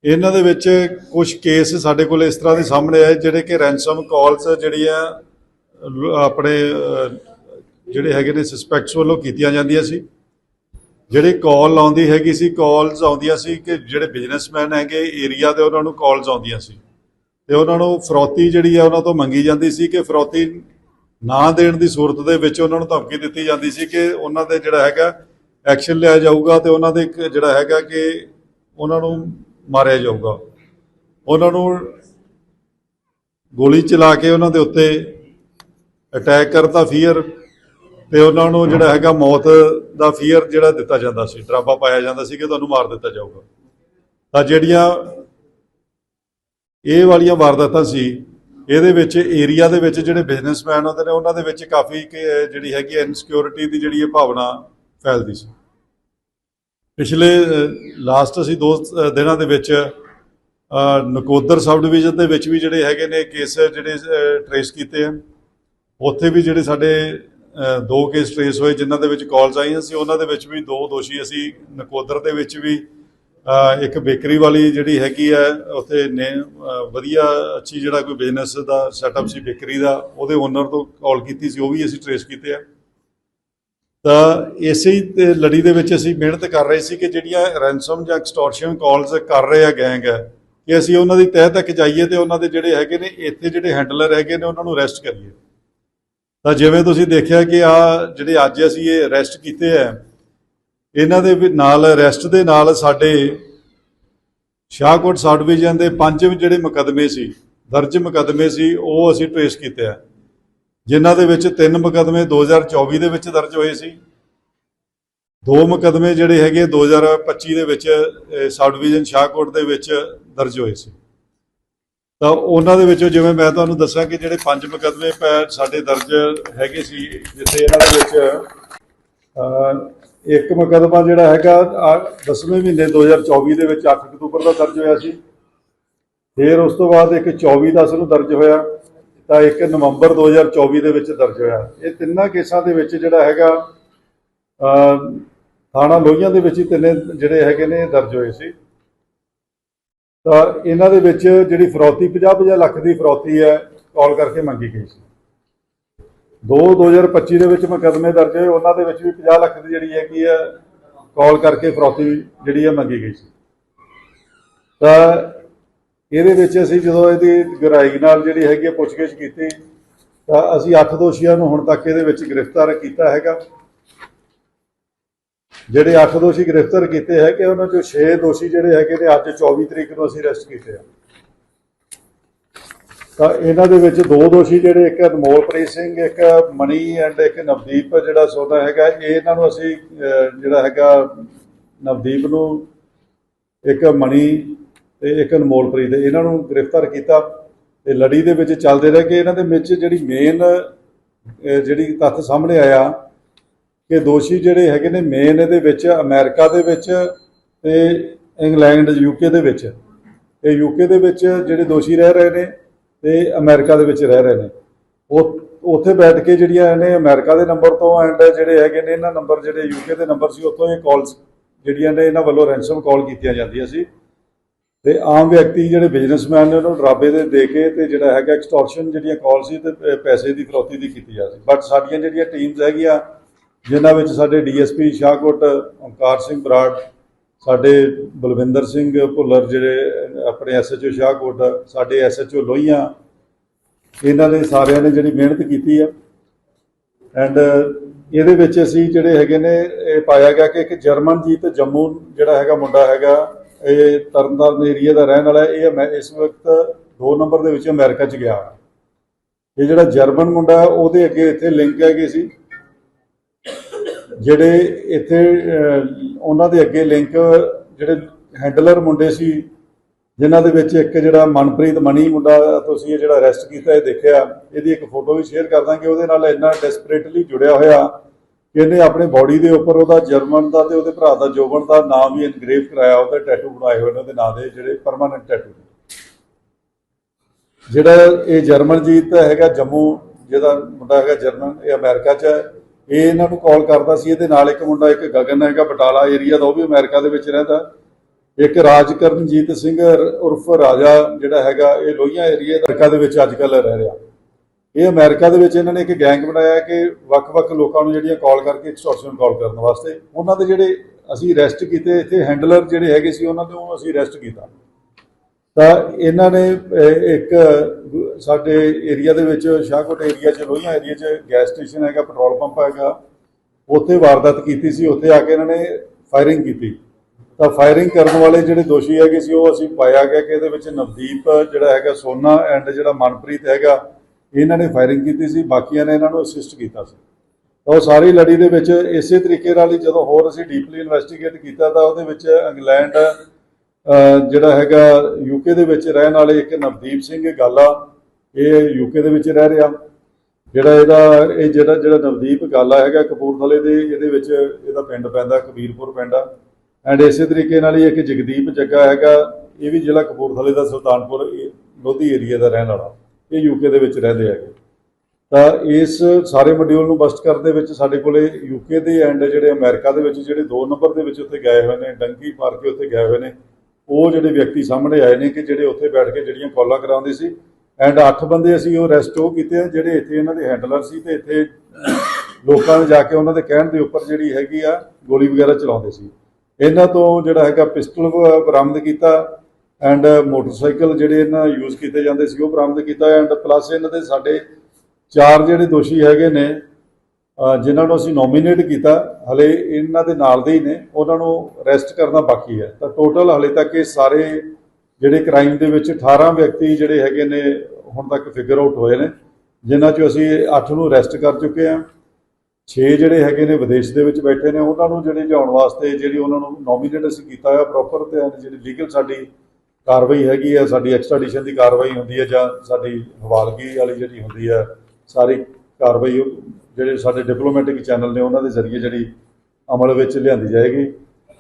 ਇਹਨਾਂ ਦੇ ਵਿੱਚ ਕੁਝ ਕੇਸ ਸਾਡੇ ਕੋਲ ਇਸ ਤਰ੍ਹਾਂ ਦੇ ਸਾਹਮਣੇ ਆਏ ਜਿਹੜੇ ਕਿ ਰੈਂਸਮ ਕਾਲਸ ਜਿਹੜੀਆਂ ਆਪਣੇ ਜਿਹੜੇ ਹੈਗੇ ਨੇ ਸਸਪੈਕਟਸ ਵੱਲੋਂ ਕੀਤੀਆਂ ਜਾਂਦੀਆਂ ਸੀ। ਜਿਹੜੀ ਕਾਲ ਆਉਂਦੀ ਹੈਗੀ ਸੀ ਕਾਲਸ ਆਉਂਦੀਆਂ ਸੀ ਕਿ ਜਿਹੜੇ ਬਿਜ਼ਨਸਮੈਨ ਹੈਗੇ ਏਰੀਆ ਦੇ ਉਹਨਾਂ ਨੂੰ ਕਾਲਸ ਆਉਂਦੀਆਂ ਸੀ। ਤੇ ਉਹਨਾਂ ਨੂੰ ਫਰੌਤੀ ਜਿਹੜੀ ਆ ਉਹਨਾਂ ਤੋਂ ਮੰਗੀ ਜਾਂਦੀ ਸੀ ਕਿ ਫਰੌਤੀ ਨਾ ਦੇਣ ਦੀ ਸੂਰਤ ਦੇ ਵਿੱਚ ਉਹਨਾਂ ਨੂੰ ਧਮਕੀ ਦਿੱਤੀ ਜਾਂਦੀ ਸੀ ਕਿ ਉਹਨਾਂ ਦੇ ਜਿਹੜਾ ਹੈਗਾ ਐਕਸ਼ਨ ਲਿਆ ਜਾਊਗਾ ਤੇ ਉਹਨਾਂ ਦੇ ਜਿਹੜਾ ਹੈਗਾ ਕਿ ਉਹਨਾਂ ਨੂੰ ਮਾਰਿਆ ਜਾਊਗਾ। ਉਹਨਾਂ ਨੂੰ ਗੋਲੀ ਚਲਾ ਕੇ ਉਹਨਾਂ ਦੇ ਉੱਤੇ ਅਟੈਕ ਕਰਦਾ ਫੀਅਰ ਤੇ ਉਹਨਾਂ ਨੂੰ ਜਿਹੜਾ ਹੈਗਾ ਮੌਤ ਦਾ ਫੀਅਰ ਜਿਹੜਾ ਦਿੱਤਾ ਜਾਂਦਾ ਸੀ ਡਰਾਬਾ ਪਾਇਆ ਜਾਂਦਾ ਸੀ ਕਿ ਤੁਹਾਨੂੰ ਮਾਰ ਦਿੱਤਾ ਜਾਊਗਾ। ਤਾਂ ਜਿਹੜੀਆਂ ਇਹ ਵਾਲੀਆਂ ਵਾਰਦਾਤਾਂ ਸੀ, ਇਹਦੇ ਵਿੱਚ ਏਰੀਆ ਦੇ ਵਿੱਚ ਜਿਹੜੇ ਬਿਜ਼ਨਸਮੈਨ ਹੁੰਦੇ ਨੇ, ਉਹਨਾਂ ਦੇ ਵਿੱਚ ਕਾਫੀ ਕਿ- ਜਿਹੜੀ ਹੈਗੀ ਇਨਸਿਕਿਉਰਿਟੀ ਦੀ ਜਿਹੜੀ ਇਹ ਭਾਵਨਾ ਫੈਲਦੀ ਸੀ। ਪਿਛਲੇ ਲਾਸਟ ਅਸੀਂ ਦੋ ਦਿਨਾਂ ਦੇ ਵਿੱਚ ਨਕੋਦਰ ਸਬ ਡਿਵੀਜ਼ਨ ਦੇ ਵਿੱਚ ਵੀ ਜਿਹੜੇ ਹੈਗੇ ਨੇ ਕੇਸ ਜਿਹੜੇ ਟਰੇਸ ਕੀਤੇ ਆ। ਉੱਥੇ ਵੀ ਜਿਹੜੇ ਸਾਡੇ ਦੋ ਕੇਸ ਟਰੇਸ ਹੋਏ, ਜਿਨ੍ਹਾਂ ਦੇ ਵਿੱਚ ਕਾਲਸ ਆਈਆਂ ਸੀ, ਉਹਨਾਂ ਦੇ ਵਿੱਚ ਵੀ ਦੋ ਦੋਸ਼ੀ ਅਸੀਂ ਨਕੋਦਰ ਦੇ ਵਿੱਚ ਵੀ ਇੱਕ ਬੇਕਰੀ ਵਾਲੀ ਜਿਹੜੀ ਹੈਗੀ ਹੈ, ਉੱਥੇ ਨੇ ਵਧੀਆ ਅੱਛੀ ਜਿਹੜਾ ਕੋਈ ਬਿਜ਼ਨਸ ਦਾ ਸੈਟਅਪ ਸੀ ਬੇਕਰੀ ਦਾ, ਉਹਦੇ ਓਨਰ ਤੋਂ ਕਾਲ ਕੀਤੀ ਸੀ, ਉਹ ਵੀ ਅਸੀਂ ਟਰੇਸ ਕੀਤੇ ਆ। ਤਾਂ ਇਸੇ ਤੇ ਲੜੀ ਦੇ ਵਿੱਚ ਅਸੀਂ ਮਿਹਨਤ ਕਰ ਰਹੇ ਸੀ ਕਿ ਜਿਹੜੀਆਂ ਰੈਂਸਮ ਜਾਂ ਐਕਸਟੋਰਸ਼ਨ ਕਾਲਸ ਕਰ ਰਹੇ ਆ ਗੈਂਗ ਹੈ, ਕਿ ਅਸੀਂ ਉਹਨਾਂ ਦੀ ਤਹਿ ਤੱਕ ਜਾਈਏ ਤੇ ਉਹਨਾਂ ਦੇ ਜਿਹੜੇ ਹੈਗੇ ਨੇ, ਇੱਥੇ ਜਿਹੜੇ ਹੈਂਡਲਰ ਹੈਗੇ ਨੇ, ਉਹਨਾਂ ਨੂੰ ਅਰੈਸਟ ਕਰੀਏ। ਤਾਂ ਜਿਵੇਂ ਤੁਸੀਂ ਦੇਖਿਆ ਕਿ ਆ ਜਿਹੜੇ ਅੱਜ ਅਸੀਂ ਇਹ ਅਰੈਸਟ ਕੀਤੇ ਆ ਇਹਨਾਂ ਦੇ ਨਾਲ ਅਰੈਸਟ ਦੇ ਨਾਲ ਸਾਡੇ ਸ਼ਾਹਕੋਟ ਸਬ ਡਿਵੀਜ਼ਨ ਦੇ ਪੰਜ ਜਿਹੜੇ ਮੁਕੱਦਮੇ ਸੀ, ਦਰਜ ਮੁਕੱਦਮੇ ਸੀ, ਉਹ ਅਸੀਂ ਟ੍ਰੇਸ ਕੀਤੇ ਆ। ਜਿਨ੍ਹਾਂ ਦੇ ਵਿੱਚ ਤਿੰਨ ਮੁਕੱਦਮੇ 2024 ਦੇ ਵਿੱਚ ਦਰਜ ਹੋਏ ਸੀ। ਦੋ ਮੁਕੱਦਮੇ ਜਿਹੜੇ ਹੈਗੇ 2025 ਦੇ ਵਿੱਚ ਸਬ ਡਿਵੀਜ਼ਨ ਸ਼ਾਹਕੋਟ ਦੇ ਵਿੱਚ ਦਰਜ ਹੋਏ ਸੀ। ਤਾਂ ਉਹਨਾਂ ਦੇ ਵਿੱਚੋਂ ਜਿਵੇਂ ਮੈਂ ਤੁਹਾਨੂੰ ਦੱਸਾਂ ਕਿ ਜਿਹੜੇ ਪੰਜ ਮੁਕੱਦਮੇ ਪੈ ਸਾਡੇ ਦਰਜ ਹੈਗੇ ਸੀ, ਜਿੱਥੇ ਇਹਨਾਂ ਦੇ ਵਿੱਚ ਇੱਕ ਮੁਕੱਦਮਾ ਜਿਹੜਾ ਹੈਗਾ 10ਵੇਂ ਮਹੀਨੇ 2024 ਦੇ ਵਿੱਚ 8 ਅਕਤੂਬਰ ਦਾ ਦਰਜ ਹੋਇਆ ਸੀ। ਫਿਰ ਉਸ ਤੋਂ ਬਾਅਦ ਇੱਕ 24 10 ਨੂੰ ਦਰਜ ਹੋਇਆ, ਤਾਂ ਇੱਕ ਨਵੰਬਰ 2024 ਦੇ ਵਿੱਚ ਦਰਜ ਹੋਇਆ। ਇਹ ਤਿੰਨਾਂ ਕੇਸਾਂ ਦੇ ਵਿੱਚ ਜਿਹੜਾ ਹੈਗਾ ਥਾਣਾ ਲੋਹੀਆਂ ਦੇ ਵਿੱਚ ਹੀ ਤਿੰਨੇ ਜਿਹੜੇ ਹੈਗੇ ਨੇ ਦਰਜ ਹੋਏ ਸੀ। ਤਾਂ ਇਹਨਾਂ ਦੇ ਵਿੱਚ ਜਿਹੜੀ ਫਰੌਤੀ 50-50 ਲੱਖ ਦੀ ਫਰੌਤੀ ਹੈ, ਕਾਲ ਕਰਕੇ ਮੰਗੀ ਗਈ ਸੀ। ਦੋ 2025 ਦੇ ਵਿੱਚ ਮੁਕੱਦਮੇ ਦਰਜ ਹੋਏ, ਉਹਨਾਂ ਦੇ ਵਿੱਚ ਵੀ 50 ਲੱਖ ਦੀ ਜਿਹੜੀ ਹੈਗੀ ਹੈ ਕਾਲ ਕਰਕੇ ਫਰੋਤੀ ਜਿਹੜੀ ਹੈ ਮੰਗੀ ਗਈ ਸੀ। ਤਾਂ ਇਹਦੇ ਵਿੱਚ ਅਸੀਂ ਜਦੋਂ ਇਹਦੀ ਗਹਿਰਾਈ ਨਾਲ ਜਿਹੜੀ ਹੈਗੀ ਹੈ ਪੁੱਛਗਿੱਛ ਕੀਤੀ, ਤਾਂ ਅਸੀਂ 8 ਦੋਸ਼ੀਆਂ ਨੂੰ ਹੁਣ ਤੱਕ ਇਹਦੇ ਵਿੱਚ ਗ੍ਰਿਫਤਾਰ ਕੀਤਾ ਹੈਗਾ। ਜਿਹੜੇ 8 ਦੋਸ਼ੀ ਗ੍ਰਿਫਤਾਰ ਕੀਤੇ ਹੈਗੇ, ਉਹਨਾਂ ਚੋਂ 6 ਦੋਸ਼ੀ ਜਿਹੜੇ ਹੈਗੇ ਨੇ ਅੱਜ 24 ਤਰੀਕ ਨੂੰ ਅਸੀਂ ਅਰੈਸਟ ਕੀਤੇ ਆ। ਤਾਂ ਇਹਨਾਂ ਦੇ ਵਿੱਚ ਦੋ ਦੋਸ਼ੀ ਜਿਹੜੇ, ਇੱਕ ਅਨਮੋਲਪ੍ਰੀਤ ਸਿੰਘ, ਇੱਕ ਮਣੀ ਐਂਡ ਇੱਕ ਨਵਦੀਪ ਜਿਹੜਾ ਸੋਦਾ ਹੈਗਾ, ਇਹ ਇਹਨਾਂ ਨੂੰ ਅਸੀਂ ਜਿਹੜਾ ਹੈਗਾ ਨਵਦੀਪ ਨੂੰ, ਇੱਕ ਮਣੀ ਤੇ ਇੱਕ ਅਨਮੋਲਪ੍ਰੀਤ ਇਹਨਾਂ ਨੂੰ ਗ੍ਰਿਫਤਾਰ ਕੀਤਾ ਤੇ ਲੜੀ ਦੇ ਵਿੱਚ ਚੱਲਦੇ ਰਹੇ ਕਿ ਇਹਨਾਂ ਦੇ ਵਿੱਚ ਜਿਹੜੀ ਮੇਨ ਜਿਹੜੀ ਤੱਥ ਸਾਹਮਣੇ ਆਇਆ ਕਿ ਦੋਸ਼ੀ ਜਿਹੜੇ ਹੈਗੇ ਨੇ ਮੇਨ ਇਹਦੇ ਵਿੱਚ ਅਮਰੀਕਾ ਦੇ ਵਿੱਚ ਤੇ ਇੰਗਲੈਂਡ ਯੂਕੇ ਦੇ ਵਿੱਚ। ਇਹ ਯੂਕੇ ਦੇ ਵਿੱਚ ਜਿਹੜੇ ਦੋਸ਼ੀ ਰਹਿ ਰਹੇ ਨੇ ਤੇ ਅਮਰੀਕਾ ਦੇ ਵਿੱਚ ਰਹਿ ਰਹੇ ਨੇ। ਉਹ ਉੱਥੇ ਬੈਠ ਕੇ ਜਿਹੜੀਆਂ ਇਹਨੇ ਅਮਰੀਕਾ ਦੇ ਨੰਬਰ ਤੋਂ ਐਂਡ ਜਿਹੜੇ ਹੈਗੇ ਨੇ ਇਹਨਾਂ ਨੰਬਰ ਜਿਹੜੇ ਯੂਕੇ ਦੇ ਨੰਬਰ ਸੀ, ਉੱਥੋਂ ਇਹ ਕਾਲਸ ਜਿਹੜੀਆਂ ਨੇ ਇਹਨਾਂ ਵੱਲੋਂ ਰੈਂਸਮ ਕਾਲ ਕੀਤੀਆਂ ਜਾਂਦੀਆਂ ਸੀ। ਤੇ ਆਮ ਵਿਅਕਤੀ ਜਿਹੜੇ ਬਿਜ਼ਨਸਮੈਨ ਨੇ, ਉਹਨੂੰ ਡਰਾਬੇ ਦੇ ਦੇ ਕੇ ਤੇ ਜਿਹੜਾ ਹੈਗਾ ਐਕਸਟੋਰਸ਼ਨ ਜਿਹੜੀਆਂ ਕਾਲ ਸੀ, ਤੇ ਪੈਸੇ ਦੀ ਫਰੌਤੀ ਦੀ ਕੀਤੀ ਜਾ ਸੀ। ਬਟ ਸਾਡੀਆਂ ਜਿਹੜੀਆਂ ਟੀਮਸ ਹੈਗੀਆਂ, ਜਿਨ੍ਹਾਂ ਵਿੱਚ ਸਾਡੇ ਡੀਐਸਪੀ ਸ਼ਾਹਕੋਟ ਓਮਕਾਰ ਸਿੰਘ ਬਰਾੜ ਸਾਡੇ ਬਲਵਿੰਦਰ ਸਿੰਘ ਭੁੱਲਰ ਜਿਹੜੇ ਆਪਣੇ ਐਸਐਚਓ ਸ਼ਾਹਕੋਟ, ਸਾਡੇ ਐਸਐਚਓ ਲੋਹੀਆਂ, ਇਹਨਾਂ ਨੇ ਸਾਰਿਆਂ ਨੇ ਜਿਹੜੀ ਮਿਹਨਤ ਕੀਤੀ ਆ। ਐਂਡ ਇਹਦੇ ਵਿੱਚ ਅਸੀਂ ਜਿਹੜੇ ਹੈਗੇ ਨੇ, ਇਹ ਪਾਇਆ ਗਿਆ ਕਿ ਇੱਕ ਜਰਮਨਜੀਤ ਜੰਮੂ ਜਿਹੜਾ ਹੈਗਾ ਮੁੰਡਾ ਹੈਗਾ, ਇਹ ਤਰਨਤਾਰਨ ਏਰੀਆ ਦਾ ਰਹਿਣ ਵਾਲਾ, ਇਹ ਅਮੈ- ਇਸ ਵਕਤ 2 ਨੰਬਰ ਦੇ ਵਿੱਚ ਅਮਰੀਕਾ ਚ ਗਿਆ। ਇਹ ਜਿਹੜਾ ਜਰਮਨ ਮੁੰਡਾ, ਉਹਦੇ ਅੱਗੇ ਇੱਥੇ ਲਿੰਕ ਹੈਗੇ ਸੀ। ਜਿਹੜੇ ਇੱਥੇ ਉਹਨਾਂ ਦੇ ਅੱਗੇ ਲਿੰਕ ਜਿਹੜੇ ਹੈਂਡਲਰ ਮੁੰਡੇ ਸੀ, ਜਿਨ੍ਹਾਂ ਦੇ ਵਿੱਚ ਇੱਕ ਜਿਹੜਾ ਮਨਪ੍ਰੀਤ ਮਣੀ ਮੁੰਡਾ ਤੁਸੀਂ ਇਹ ਜਿਹੜਾ ਅਰੈਸਟ ਕੀਤਾ, ਇਹ ਦੇਖਿਆ, ਇਹਦੀ ਇੱਕ ਫੋਟੋ ਵੀ ਸ਼ੇਅਰ ਕਰ ਦਾਂਗੇ, ਉਹਦੇ ਨਾਲ ਇੰਨਾ ਡੈਸਪਰੇਟਲੀ ਜੁੜਿਆ ਹੋਇਆ ਕਿ ਇਹਨੇ ਆਪਣੇ ਬਾਡੀ ਦੇ ਉੱਪਰ ਉਹਦਾ ਜਰਮਨ ਦਾ ਤੇ ਉਹਦੇ ਭਰਾ ਦਾ ਜੋਬਨ ਦਾ ਨਾਮ ਵੀ ਇਨਗ੍ਰੇਵ ਕਰਾਇਆ, ਉਹਦੇ ਟੈਟੂ ਬਣਾਏ ਹੋਏ ਨੇ, ਉਹਦੇ ਨਾਂ ਦੇ ਜਿਹੜੇ ਪਰਮਾਨੈਂਟ ਟੈਟੂ ਜਿਹੜਾ ਇਹ ਜਰਮਨ ਜੀਤ ਹੈਗਾ ਜੰਮੂ, ਜਿਹਦਾ ਮੁੰਡਾ ਹੈਗਾ ਜਰਮਨ, ਇਹ ਅਮਰੀਕਾ 'ਚ ਹੈ ਇਹ ਇਹਨਾਂ ਨੂੰ ਕਾਲ ਕਰਦਾ ਸੀ, ਇਹਦੇ ਨਾਲ ਇੱਕ ਮੁੰਡਾ, ਇੱਕ ਗਗਨ ਹੈਗਾ ਬਟਾਲਾ ਏਰੀਆ ਦਾ, ਉਹ ਵੀ ਅਮਰੀਕਾ ਦੇ ਵਿੱਚ ਰਹਿੰਦਾ। ਇੱਕ ਰਾਜਕਰਨਜੀਤ ਸਿੰਘ ਉਰਫ ਰਾਜਾ ਜਿਹੜਾ ਹੈਗਾ, ਇਹ ਲੋਹੀਆਂ ਏਰੀਆ ਅਮਰੀਕਾ ਦੇ ਵਿੱਚ ਅੱਜ ਕੱਲ੍ਹ ਰਹਿ ਰਿਹਾ। ਇਹ ਅਮਰੀਕਾ ਦੇ ਵਿੱਚ ਇਹਨਾਂ ਨੇ ਇੱਕ ਗੈਂਗ ਬਣਾਇਆ ਕਿ ਵੱਖ-ਵੱਖ ਲੋਕਾਂ ਨੂੰ ਜਿਹੜੀਆਂ ਕਾਲ ਕਰਕੇ ਐਕਸਟੋਰਸ਼ਨ ਕਾਲ ਕਰਨ ਵਾਸਤੇ। ਉਹਨਾਂ ਦੇ ਜਿਹੜੇ ਅਸੀਂ ਅਰੈਸਟ ਕੀਤੇ, ਇੱਥੇ ਹੈਂਡਲਰ ਜਿਹੜੇ ਹੈਗੇ ਸੀ, ਉਹਨਾਂ ਨੂੰ ਅਸੀਂ ਅਰੈਸਟ ਕੀਤਾ। ਤਾਂ ਇਹਨਾਂ ਨੇ ਇੱਕ, ਸਾਡੇ ਏਰੀਆ ਦੇ ਵਿੱਚ, ਸ਼ਾਹਕੋਟ ਏਰੀਆ 'ਚ, ਲੋਹੀਆਂ ਏਰੀਆ 'ਚ ਗੈਸ ਸਟੇਸ਼ਨ ਹੈਗਾ ਪੈਟਰੋਲ ਪੰਪ ਹੈਗਾ। ਉੱਥੇ ਵਾਰਦਾਤ ਕੀਤੀ ਸੀ, ਉੱਥੇ ਆ ਕੇ ਇਹਨਾਂ ਨੇ ਫਾਇਰਿੰਗ ਕੀਤੀ। ਤਾਂ ਫਾਇਰਿੰਗ ਕਰਨ ਵਾਲੇ ਜਿਹੜੇ ਦੋਸ਼ੀ ਹੈਗੇ ਸੀ, ਉਹ ਅਸੀਂ ਪਾਇਆ ਗਿਆ ਕਿ ਇਹਦੇ ਵਿੱਚ ਨਵਦੀਪ ਜਿਹੜਾ ਹੈਗਾ, ਸੋਨਾ ਐਂਡ ਜਿਹੜਾ ਮਨਪ੍ਰੀਤ ਹੈਗਾ, ਇਹਨਾਂ ਨੇ ਫਾਇਰਿੰਗ ਕੀਤੀ ਸੀ, ਬਾਕੀਆਂ ਨੇ ਇਹਨਾਂ ਨੂੰ ਅਸਿਸਟ ਕੀਤਾ ਸੀ। ਤਾਂ ਉਹ ਸਾਰੀ ਲੜੀ ਦੇ ਵਿੱਚ ਇਸੇ ਤਰੀਕੇ ਨਾਲ ਹੀ ਜਦੋਂ ਹੋਰ ਅਸੀਂ ਡੀਪਲੀ ਇਨਵੈਸਟੀਗੇਟ ਕੀਤਾ, ਤਾਂ ਉਹਦੇ ਵਿੱਚ ਇੰਗਲੈਂਡ ਜਿਹੜਾ ਹੈਗਾ ਯੂਕੇ ਦੇ ਵਿੱਚ ਰਹਿਣ ਵਾਲੇ ਇੱਕ ਨਵਦੀਪ ਸਿੰਘ ਗਾਲਾ, ਇਹ ਯੂਕੇ ਦੇ ਵਿੱਚ ਰਹਿ ਰਿਹਾ। ਜਿਹੜਾ ਇਹਦਾ, ਇਹ ਜਿਹੜਾ ਜਿਹੜਾ ਨਵਦੀਪ ਗਾਲਾ ਹੈਗਾ ਕਪੂਰਥਲੇ ਦੇ, ਇਹਦੇ ਵਿੱਚ ਇਹਦਾ ਪਿੰਡ ਪੈਂਦਾ, ਕਬੀਰਪੁਰ ਪਿੰਡ ਆ। ਐਂਡ ਇਸੇ ਤਰੀਕੇ ਨਾਲ ਹੀ ਇੱਕ ਜਗਦੀਪ ਜੱਗਾ ਹੈਗਾ, ਇਹ ਵੀ ਜ਼ਿਲ੍ਹਾ ਕਪੂਰਥਲੇ ਦਾ ਸੁਲਤਾਨਪੁਰ, ਇਹ ਲੋਧੀ ਏਰੀਆ ਦਾ ਰਹਿਣ ਵਾਲਾ। ਇਹ ਯੂਕੇ ਦੇ ਵਿੱਚ ਰਹਿੰਦੇ ਹੈਗੇ। ਤਾਂ ਇਸ ਸਾਰੇ ਮੋਡਿਊਲ ਨੂੰ ਬਸਟ ਕਰਨ ਦੇ ਵਿੱਚ ਸਾਡੇ ਕੋਲੇ ਯੂਕੇ ਦੇ ਐਂਡ ਜਿਹੜੇ ਅਮਰੀਕਾ ਦੇ ਵਿੱਚ, ਜਿਹੜੇ 2 ਨੰਬਰ ਦੇ ਵਿੱਚ ਉੱਥੇ ਗਏ ਹੋਏ ਨੇ, ਡੰਕੀ ਮਾਰ ਕੇ ਉੱਥੇ ਗਏ ਹੋਏ ਨੇ। ਉਹ ਜਿਹੜੇ ਵਿਅਕਤੀ ਸਾਹਮਣੇ ਆਏ ਨੇ ਕਿ ਜਿਹੜੇ ਉੱਥੇ ਬੈਠ ਕੇ ਜਿਹੜੀਆਂ ਕਾਲਾਂ ਕਰਾਉਂਦੇ ਸੀ ਐਂਡ 8 ਬੰਦੇ ਅਸੀਂ ਉਹ ਅਰੈਸਟ ਉਹ ਕੀਤੇ ਆ, ਜਿਹੜੇ ਇੱਥੇ ਇਹਨਾਂ ਦੇ ਹੈਂਡਲਰ ਸੀ ਤੇ ਇੱਥੇ ਲੋਕਾਂ ਨੇ ਜਾ ਕੇ ਉਹਨਾਂ ਦੇ ਕਹਿਣ ਦੇ ਉੱਪਰ ਜਿਹੜੀ ਹੈਗੀ ਆ, ਗੋਲੀ ਵਗੈਰਾ ਚਲਾਉਂਦੇ ਸੀ। ਇਹਨਾਂ ਤੋਂ ਜਿਹੜਾ ਹੈਗਾ ਪਿਸਟਲ ਬਰਾਮਦ ਕੀਤਾ ਐਂਡ ਮੋਟਰਸਾਈਕਲ ਜਿਹੜੇ ਇਹਨਾਂ ਯੂਜ਼ ਕੀਤੇ ਜਾਂਦੇ ਸੀ ਉਹ ਬਰਾਮਦ ਕੀਤਾ ਐਂਡ ਪਲੱਸ ਇਹਨਾਂ ਦੇ ਸਾਡੇ ਚਾਰ ਜਿਹੜੇ ਦੋਸ਼ੀ ਹੈਗੇ ਨੇ ਜਿਨ੍ਹਾਂ ਨੂੰ ਅਸੀਂ ਨੋਮੀਨੇਟ ਕੀਤਾ, ਹਲੇ ਇਹਨਾਂ ਦੇ ਨਾਲ ਦੇ ਹੀ ਨੇ, ਉਹਨਾਂ ਨੂੰ ਅਰੈਸਟ ਕਰਨਾ ਬਾਕੀ ਹੈ। ਤਾਂ ਟੋਟਲ ਹਲੇ ਤੱਕ ਇਹ ਸਾਰੇ ਜਿਹੜੇ ਕ੍ਰਾਈਮ ਦੇ ਵਿੱਚ 18 ਵਿਅਕਤੀ ਜਿਹੜੇ ਹੈਗੇ ਨੇ, ਹੁਣ ਤੱਕ ਫਿਗਰ ਆਊਟ ਹੋਏ ਨੇ, ਜਿਨ੍ਹਾਂ ਚੋਂ ਅਸੀਂ 8 ਨੂੰ ਅਰੈਸਟ ਕਰ ਚੁੱਕੇ ਹਾਂ। 6 ਜਿਹੜੇ ਹੈਗੇ ਨੇ ਵਿਦੇਸ਼ ਦੇ ਵਿੱਚ ਬੈਠੇ ਨੇ, ਉਹਨਾਂ ਨੂੰ ਜਿਹੜੇ ਲਿਆਉਣ ਵਾਸਤੇ ਜਿਹੜੀ ਉਹਨਾਂ ਨੂੰ ਨੋਮੀਨੇਟ ਅਸੀਂ ਕੀਤਾ ਹੋਇਆ ਪ੍ਰੋਪਰ ਤੇ ਜਿਹੜੀ ਲੀਗਲ ਸਾਡੀ ਕਾਰਵਾਈ ਹੈਗੀ ਹੈ, ਸਾਡੀ ਐਕਸਟ੍ਰੈਡੀਸ਼ਨ ਦੀ ਕਾਰਵਾਈ ਹੁੰਦੀ ਹੈ ਜਾਂ ਸਾਡੀ ਹਵਾਲਗੀ ਵਾਲੀ ਜਿਹੜੀ ਹੁੰਦੀ ਹੈ, ਸਾਰੀ ਕਾਰਵਾਈ ਜਿਹੜੇ ਸਾਡੇ ਡਿਪਲੋਮੈਟਿਕ ਚੈਨਲ ਨੇ, ਉਹਨਾਂ ਦੇ ਜ਼ਰੀਏ ਜਿਹੜੀ ਅਮਲ ਵਿੱਚ ਲਿਆਂਦੀ ਜਾਏਗੀ।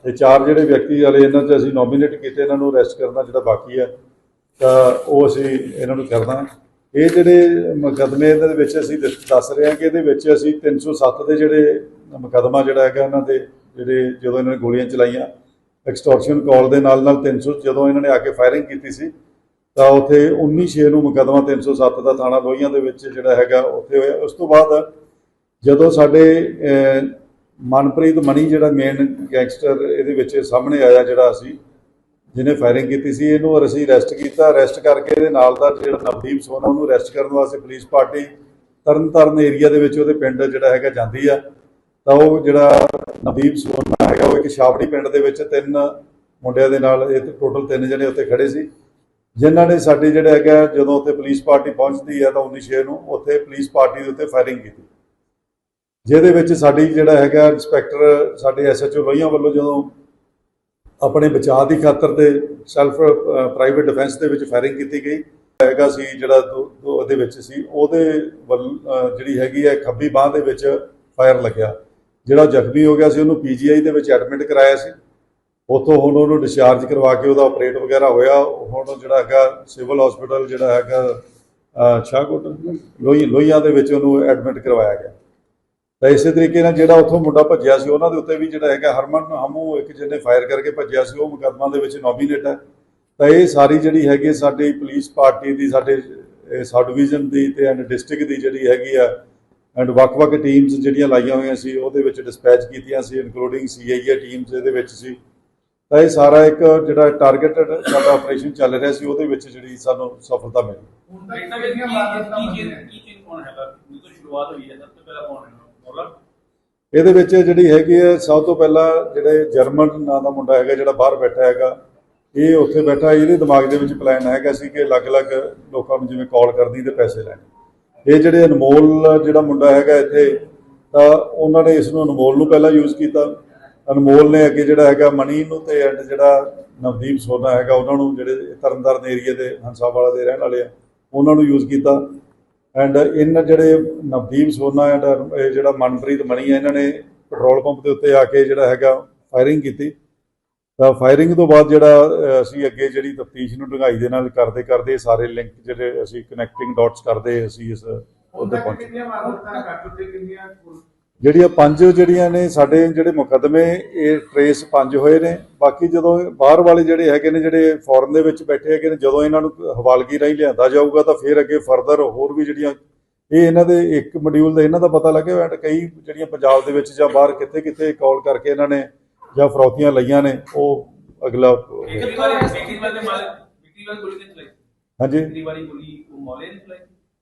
ਤੇ ਚਾਰ ਜਿਹੜੇ ਵਿਅਕਤੀ ਵਾਲੇ, ਇਹਨਾਂ 'ਚ ਅਸੀਂ ਨੋਮੀਨੇਟ ਕੀਤੇ, ਇਹਨਾਂ ਨੂੰ ਅਰੈਸਟ ਕਰਨਾ ਜਿਹੜਾ ਬਾਕੀ ਹੈ, ਤਾਂ ਉਹ ਅਸੀਂ ਇਹਨਾਂ ਨੂੰ ਕਰਨਾ। ਇਹ ਜਿਹੜੇ ਮੁਕੱਦਮੇ ਇਹਨਾਂ ਦੇ ਵਿੱਚ ਅਸੀਂ ਦੱਸ- ਦੱਸ ਰਹੇ ਹਾਂ ਕਿ ਇਹਦੇ ਵਿੱਚ ਅਸੀਂ 307 ਦੇ ਜਿਹੜੇ ਮੁਕੱਦਮਾ ਜਿਹੜਾ ਹੈਗਾ, ਇਹਨਾਂ ਦੇ ਜਿਹੜੇ ਜਦੋਂ ਇਹਨਾਂ ਨੇ ਗੋਲੀਆਂ ਚਲਾਈਆਂ ਐਕਸਟੋਰਸ਼ਨ ਕਾਲ ਦੇ ਨਾਲ ਨਾਲ 300 ਜਦੋਂ ਇਹਨਾਂ ਨੇ ਆ ਕੇ ਫਾਇਰਿੰਗ ਕੀਤੀ ਸੀ, ਤਾਂ ਉੱਥੇ 19 ਛੇ ਨੂੰ ਮੁਕੱਦਮਾ 307 ਦਾ ਥਾਣਾ ਲੋਹੀਆਂ ਦੇ ਵਿੱਚ ਜਿਹੜਾ ਹੈਗਾ, ਉੱਥੇ ਹੋਇਆ। ਉਸ ਤੋਂ ਬਾਅਦ ਜਦੋਂ ਸਾਡੇ ਮਨਪ੍ਰੀਤ ਮਣੀ ਜਿਹੜਾ ਮੇਨ ਗੈਂਗਸਟਰ ਇਹਦੇ ਵਿੱਚ ਸਾਹਮਣੇ ਆਇਆ ਜਿਹੜਾ ਅਸੀਂ, ਜਿਹਨੇ ਫਾਇਰਿੰਗ ਕੀਤੀ ਸੀ, ਇਹਨੂੰ ਅਸੀਂ ਅਰੈਸਟ ਕੀਤਾ। ਅਰੈਸਟ ਕਰਕੇ ਇਹਦੇ ਨਾਲ ਦਾ ਜਿਹੜਾ ਨਵਦੀਪ ਸੋਨਾ, ਉਹਨੂੰ ਅਰੈਸਟ ਕਰਨ ਵਾਸਤੇ ਪੁਲਿਸ ਪਾਰਟੀ ਤਰਨਤਾਰਨ ਏਰੀਆ ਦੇ ਵਿੱਚ ਉਹਦੇ ਪਿੰਡ ਜਿਹੜਾ ਹੈਗਾ ਜਾਂਦੀ ਆ। ਤਾਂ ਉਹ ਜਿਹੜਾ ਨਵਦੀਪ ਸੋਨਾ ਹੈਗਾ, ਉਹ ਇੱਕ ਛਾਪੜੀ ਪਿੰਡ ਦੇ ਵਿੱਚ ਤਿੰਨ ਮੁੰਡਿਆਂ ਦੇ ਨਾਲ, ਇਹ ਟੋਟਲ ਤਿੰਨ ਜਣੇ ਉੱਥੇ ਖੜੇ ਸੀ। ਜਿਨ੍ਹਾਂ ਨੇ ਸਾਡੇ ਜਿਹੜਾ ਹੈਗਾ, ਜਦੋਂ ਉੱਥੇ ਪੁਲਿਸ ਪਾਰਟੀ ਪਹੁੰਚਦੀ ਹੈ ਤਾਂ 19 ਛੇ ਨੂੰ ਉੱਥੇ ਪੁਲਿਸ ਪਾਰਟੀ ਦੇ ਉੱਤੇ ਫਾਇਰਿੰਗ ਕੀਤੀ। ਜਿਹਦੇ ਵਿੱਚ ਸਾਡੀ ਜਿਹੜਾ ਹੈਗਾ ਇੰਸਪੈਕਟਰ, ਸਾਡੇ ਐਸਐਚਓ ਲੋਹੀਆਂ ਵੱਲੋਂ ਜਦੋਂ ਆਪਣੇ ਬਚਾਅ ਦੀ ਖਾਤਰ ਤੇ ਸੈਲਫ ਪ੍ਰਾਈਵੇਟ ਡਿਫੈਂਸ ਦੇ ਵਿੱਚ ਫਾਇਰਿੰਗ ਕੀਤੀ ਗਈ, ਹੈਗਾ ਸੀ ਜਿਹੜਾ ਦੋ- ਦੋ ਉਹਦੇ ਵਿੱਚ ਸੀ, ਉਹਦੇ ਵੱਲ ਜਿਹੜੀ ਹੈਗੀ ਹੈ ਖੱਬੀ ਬਾਹ ਦੇ ਵਿੱਚ ਫਾਇਰ ਲੱਗਿਆ, ਜਿਹੜਾ ਜ਼ਖਮੀ ਹੋ ਗਿਆ ਸੀ, ਉਹਨੂੰ ਪੀਜੀਆਈ ਦੇ ਵਿੱਚ ਐਡਮਿਟ ਕਰਾਇਆ ਸੀ। ਉੱਥੋਂ ਹੁਣ ਉਹਨੂੰ ਡਿਸਚਾਰਜ ਕਰਵਾ ਕੇ ਉਹਦਾ ਆਪਰੇਟ ਵਗੈਰਾ ਹੋਇਆ, ਹੁਣ ਜਿਹੜਾ ਹੈਗਾ ਸਿਵਲ ਹਸਪੀਟਲ, ਜਿਹੜਾ ਹੈਗਾ ਸ਼ਾਹਕੋਟ, ਲੋਹੀ, ਲੋਹੀਆਂ ਦੇ ਵਿੱਚ ਉਹਨੂੰ ਐਡਮਿਟ ਕਰਵਾਇਆ ਗਿਆ। ਤਾਂ ਇਸੇ ਤਰੀਕੇ ਨਾਲ ਜਿਹੜਾ ਉੱਥੋਂ ਮੁੰਡਾ ਭੱਜਿਆ ਸੀ ਉਹਨਾਂ ਦੇ ਉੱਤੇ ਵੀ ਜਿਹੜਾ ਹੈਗਾ ਹਰਮਨ ਹਮੂ ਇੱਕ ਜਿਹਨੇ ਫਾਇਰ ਕਰਕੇ ਭੱਜਿਆ ਸੀ ਉਹ ਮੁਕੱਦਮਾ ਦੇ ਵਿੱਚ ਨੋਮੀਨੇਟ ਹੈ। ਤਾਂ ਇਹ ਸਾਰੀ ਜਿਹੜੀ ਹੈਗੀ ਸਾਡੀ ਪੁਲਿਸ ਪਾਰਟੀ ਦੀ ਸਾਡੇ ਸਬ ਡਿਵੀਜ਼ਨ ਦੀ ਤੇ ਐਂਡ ਡਿਸਟ੍ਰਿਕਟ ਦੀ ਜਿਹੜੀ ਹੈਗੀ ਆ ਐਂਡ ਵੱਖ-ਵੱਖ ਟੀਮਸ ਜਿਹੜੀਆਂ ਲਾਈਆਂ ਹੋਈਆਂ ਸੀ ਉਹਦੇ ਵਿੱਚ ਡਿਸਪੈਚ ਕੀਤੀਆਂ ਸੀ ਇਨਕਲੂਡਿੰਗ ਸੀਆਈਏ ਟੀਮਸ ਇਹਦੇ ਵਿੱਚ ਸੀ। ਤਾਂ ਇਹ ਸਾਰਾ ਇੱਕ ਜਿਹੜਾ ਟਾਰਗੇਟਡ ਸਾਡਾ ਆਪਰੇਸ਼ਨ ਚੱਲ ਰਿਹਾ ਸੀ ਉਹਦੇ ਵਿੱਚ ਜਿਹੜੀ ਸਾਨੂੰ ਸਫਲਤਾ ਮਿਲੀ। ਹੁਣ ਤੱਕ ਕਿੰਨੀਆਂ ਕੀ ਚੀਜ਼ ਕੀ ਚੀਜ਼ ਕੌਣ ਹੈਗਾ? ਤੋਂ ਸ਼ੁਰੂਆਤ ਹੋਈ ਹੈ ਸਭ ਤੋਂ ਪਹਿਲਾਂ ਕੌਣ ਹੈ ਮੌਲਾ ਇਹਦੇ ਵਿੱਚ ਜਿਹੜੀ ਹੈਗੀ ਹੈ, ਸਭ ਤੋਂ ਪਹਿਲਾਂ ਜਿਹੜੇ ਜਰਮਨ ਨਾਂ ਦਾ ਮੁੰਡਾ ਹੈਗਾ, ਜਿਹੜਾ ਬਾਹਰ ਬੈਠਾ ਹੈਗਾ, ਇਹ ਉੱਥੇ ਬੈਠਾ, ਇਹਦੇ ਦਿਮਾਗ ਦੇ ਵਿੱਚ ਪਲਾਨ ਹੈਗਾ ਸੀ ਕਿ ਅਲੱਗ-ਅਲੱਗ ਲੋਕਾਂ ਨੂੰ ਜਿਵੇਂ ਕਾਲ ਕਰਦੀ ਤੇ ਪੈਸੇ ਲੈਣੇ। ਇਹ ਜਿਹੜੇ ਅਨਮੋਲ ਜਿਹੜਾ ਮੁੰਡਾ ਹੈਗਾ ਇੱਥੇ, ਤਾਂ ਉਹਨਾਂ ਨੇ ਇਸ ਨੂੰ ਅਨਮੋਲ ਨੂੰ ਪਹਿਲਾਂ ਯੂਜ਼ ਕੀਤਾ। ਅਨਮੋਲ ਨੇ ਅੱਗੇ ਜਿਹੜਾ ਹੈਗਾ ਮਨੀ ਨੂੰ ਤੇ ਐਂਡ ਜਿਹੜਾ ਨਵਦੀਪ ਸੋਨਾ ਹੈਗਾ, ਉਹਨਾਂ ਨੂੰ ਜਿਹੜੇ ਤਰਨਤਾਰਨ ਏਰੀਆ ਦੇ, ਹੰਸਾਵਾਲਾ ਦੇ ਰਹਿਣ ਵਾਲੇ ਆ, ਉਹਨਾਂ ਨੂੰ ਯੂਜ਼ ਕੀਤਾ। ਐਂਡ ਇਹਨਾਂ ਜਿਹੜੇ ਨਵਦੀਪ ਸੋਨਾ ਐਂਡ ਇਹ ਜਿਹੜਾ ਮਨਪ੍ਰੀਤ ਮਣੀ ਹੈ ਇਹਨਾਂ ਨੇ ਪੈਟਰੋਲ ਪੰਪ ਦੇ ਉੱਤੇ ਆ ਕੇ ਜਿਹੜਾ ਹੈਗਾ ਫਾਇਰਿੰਗ ਕੀਤੀ। ਤਾਂ ਫਾਇਰਿੰਗ ਤੋਂ ਬਾਅਦ ਜਿਹੜਾ ਅਸੀਂ ਅੱਗੇ ਜਿਹੜੀ ਤਫਤੀਸ਼ ਨੂੰ ਢੰਗਾਈ ਦੇ ਨਾਲ ਕਰਦੇ ਕਰਦੇ ਸਾਰੇ ਲਿੰਕ ਜਿਹੜੇ ਅਸੀਂ ਕਨੈਕਟਿੰਗ ਡਾਟਸ ਕਰਦੇ ਅਸੀਂ ਇਸ ਉਹਦੇ ਪਹੁੰਚੇ। ਕਿੰਨੀਆਂ ਵਾਰਦਾਤਾਂ ਕਰ ਚੁੱਕੇ ਕਿੰਨੀਆਂ ਜਿਹੜੀਆਂ ਪੰਜ ਜਿਹੜੀਆਂ ਨੇ ਸਾਡੇ ਜਿਹੜੇ ਮੁਕੱਦਮੇ ਇਹ ਟਰੇਸ ਪੰਜ ਹੋਏ ਨੇ। ਬਾਕੀ ਜਦੋਂ ਬਾਹਰ ਵਾਲੇ ਜਿਹੜੇ ਹੈਗੇ ਨੇ ਜਿਹੜੇ ਫੋਰਨ ਦੇ ਵਿੱਚ ਬੈਠੇ ਹੈਗੇ ਨੇ ਜਦੋਂ ਇਹਨਾਂ ਨੂੰ ਹਵਾਲਗੀ ਰਾਹੀਂ ਲਿਆਂਦਾ ਜਾਊਗਾ ਤਾਂ ਫਿਰ ਅੱਗੇ ਫਰਦਰ ਹੋਰ ਵੀ ਜਿਹੜੀਆਂ ਇਹ ਇਹਨਾਂ ਦੇ ਇੱਕ ਮੋਡਿਊਲ ਦਾ ਇਹਨਾਂ ਦਾ ਪਤਾ ਲੱਗਿਆ ਐਂਡ ਕਈ ਜਿਹੜੀਆਂ ਪੰਜਾਬ ਦੇ ਵਿੱਚ ਜਾਂ ਬਾਹਰ ਕਿੱਥੇ ਕਿੱਥੇ ਕਾਲ ਕਰਕੇ ਇਹਨਾਂ ਨੇ ਜਾਂ ਫਰੌਤੀਆਂ ਲਈਆਂ ਨੇ ਉਹ ਅਗਲਾ ਹਾਂਜੀ।